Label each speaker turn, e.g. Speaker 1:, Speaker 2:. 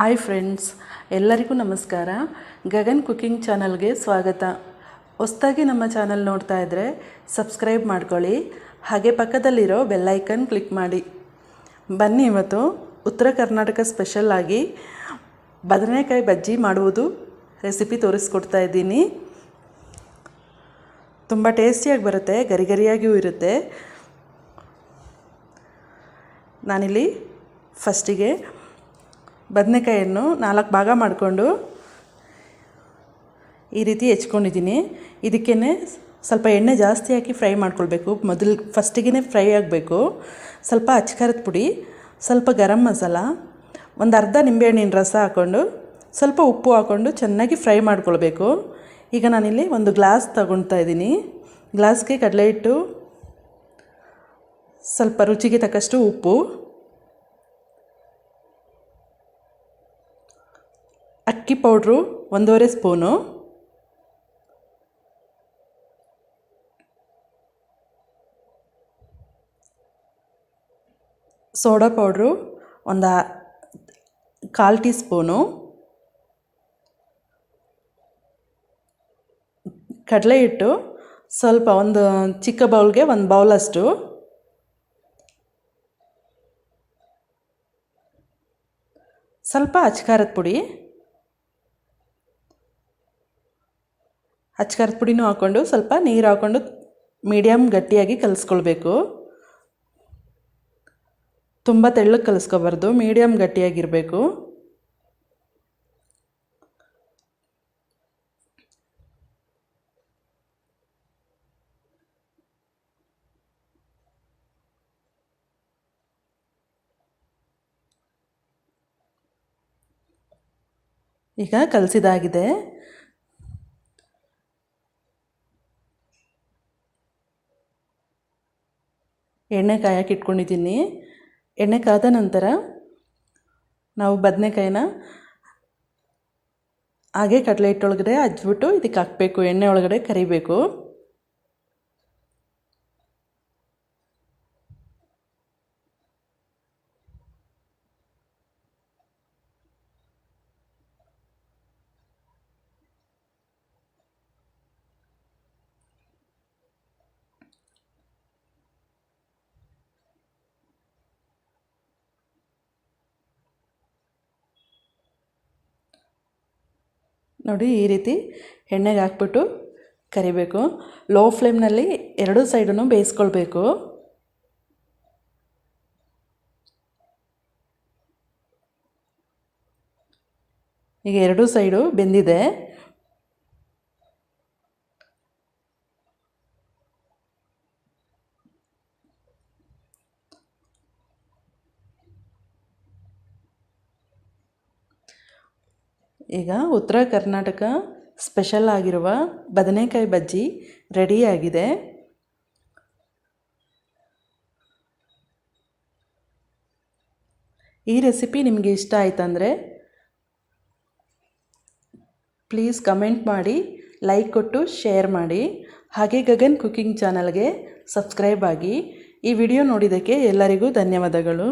Speaker 1: Hi friends ಎಲ್ಲರಿಗೂ ನಮಸ್ಕಾರ. Gagan cooking ಚಾನಲ್ಗೆ ಸ್ವಾಗತ. ಹೊಸ್ದಾಗಿ ನಮ್ಮ ಚಾನಲ್ ನೋಡ್ತಾ ಇದ್ದರೆ ಸಬ್ಸ್ಕ್ರೈಬ್ ಮಾಡ್ಕೊಳ್ಳಿ. ಹಾಗೆ ಪಕ್ಕದಲ್ಲಿರೋ ಬೆಲ್ಲೈಕನ್ ಕ್ಲಿಕ್ ಮಾಡಿ. ಬನ್ನಿ ಇವತ್ತು ಉತ್ತರ ಕರ್ನಾಟಕ ಸ್ಪೆಷಲ್ ಆಗಿ ಬದನೆಕಾಯಿ ಬಜ್ಜಿ ಮಾಡುವುದು ರೆಸಿಪಿ ತೋರಿಸ್ಕೊಡ್ತಾ ಇದ್ದೀನಿ. ತುಂಬ ಟೇಸ್ಟಿಯಾಗಿ ಬರುತ್ತೆ ಗರಿ ಗರಿಯಾಗಿಯೂ ಇರುತ್ತೆ. ನಾನಿಲ್ಲಿ ಫಸ್ಟಿಗೆ ಬದನೆಕಾಯನ್ನು ನಾಲ್ಕು ಭಾಗ ಮಾಡಿಕೊಂಡು ಈ ರೀತಿ ಹೆಚ್ಕೊಂಡಿದ್ದೀನಿ. ಇದಕ್ಕೇ ಸ್ವಲ್ಪ ಎಣ್ಣೆ ಜಾಸ್ತಿ ಹಾಕಿ ಫ್ರೈ ಮಾಡ್ಕೊಳ್ಬೇಕು. ಮೊದಲು ಫಸ್ಟಿಗೆ ಫ್ರೈ ಆಗಬೇಕು. ಸ್ವಲ್ಪ ಅಚ್ಕಾರದ ಪುಡಿ, ಸ್ವಲ್ಪ ಗರಂ ಮಸಾಲ, ಒಂದು ಅರ್ಧ ನಿಂಬೆಹಣ್ಣಿನ ರಸ ಹಾಕ್ಕೊಂಡು ಸ್ವಲ್ಪ ಉಪ್ಪು ಹಾಕ್ಕೊಂಡು ಚೆನ್ನಾಗಿ ಫ್ರೈ ಮಾಡ್ಕೊಳ್ಬೇಕು. ಈಗ ನಾನಿಲ್ಲಿ ಒಂದು ಗ್ಲಾಸ್ ತಗೊಳ್ತಾ ಇದ್ದೀನಿ. ಗ್ಲಾಸ್ಗೆ ಕಡಲೆ ಹಿಟ್ಟು, ಸ್ವಲ್ಪ ರುಚಿಗೆ ತಕ್ಕಷ್ಟು ಉಪ್ಪು ಅಕ್ಕಿ ಪೌಡ್ರು, ಒಂದೂವರೆ ಸ್ಪೂನು. ಸೋಡಾ ಪೌಡ್ರು, ಒಂದು ಕಾಲು ಟೀ ಸ್ಪೂನು. ಕಡಲೆ ಹಿಟ್ಟು, ಸ್ವಲ್ಪ ಒಂದು ಚಿಕ್ಕ ಬೌಲ್ಗೆ ಒಂದು ಬೌಲಷ್ಟು. ಸ್ವಲ್ಪ ಅಚ್ಕಾರದ ಪುಡಿ. ಅಚ್ಕಾರದ ಪುಡಿನೂ ಹಾಕ್ಕೊಂಡು ಸ್ವಲ್ಪ ನೀರು ಹಾಕ್ಕೊಂಡು ಮೀಡಿಯಮ್ ಗಟ್ಟಿಯಾಗಿ ಕಲಿಸ್ಕೊಳ್ಬೇಕು. ತುಂಬ ತೆಳ್ಳಗೆ ಕಲಿಸ್ಕೊಬಾರ್ದು ಮೀಡಿಯಮ್ ಗಟ್ಟಿಯಾಗಿರಬೇಕು. ಈಗ ಕಲಸಿದಾಗಿದೆ. ಎಣ್ಣೆ ಕಾಯಕ್ಕೆ ಇಟ್ಕೊಂಡಿದ್ದೀನಿ. ಎಣ್ಣೆ ಕಾದ ನಂತರ ನಾವು ಬದನೆಕಾಯಿನ ಹಾಗೆ ಕಡಲೆ ಹಿಟ್ಟೊಳಗಡೆ ಹಚ್ಬಿಟ್ಟು ಇದಕ್ಕೆ ಹಾಕಬೇಕು. ಎಣ್ಣೆ ಒಳಗಡೆ ಕರಿಬೇಕು. ನೋಡಿ ಈ ರೀತಿ ಎಣ್ಣೆಗೆ ಹಾಕ್ಬಿಟ್ಟು ಕರಿಬೇಕು. ಲೋ ಫ್ಲೇಮ್ನಲ್ಲಿ ಎರಡೂ ಸೈಡನ್ನು ಬೇಯಿಸ್ಕೊಳ್ಬೇಕು. ಈಗ ಎರಡೂ ಸೈಡು ಬೆಂದಿದೆ. ಈಗ ಉತ್ತರ ಕರ್ನಾಟಕ ಸ್ಪೆಷಲ್ ಆಗಿರುವ ಬದನೆಕಾಯಿ ಬಜ್ಜಿ ರೆಡಿಯಾಗಿದೆ ಈ ರೆಸಿಪಿ ನಿಮಗೆ ಇಷ್ಟ ಆಯ್ತಂದರೆ ಪ್ಲೀಸ್ ಕಮೆಂಟ್ ಮಾಡಿ ಲೈಕ್ ಕೊಟ್ಟು ಶೇರ್ ಮಾಡಿ. ಹಾಗೆ ಗಗನ್ ಕುಕಿಂಗ್ ಚಾನಲ್ಗೆ ಸಬ್ಸ್ಕ್ರೈಬ್ ಆಗಿ ಈ ವಿಡಿಯೋ ನೋಡಿದ್ದಕ್ಕೆ ಎಲ್ಲರಿಗೂ ಧನ್ಯವಾದಗಳು.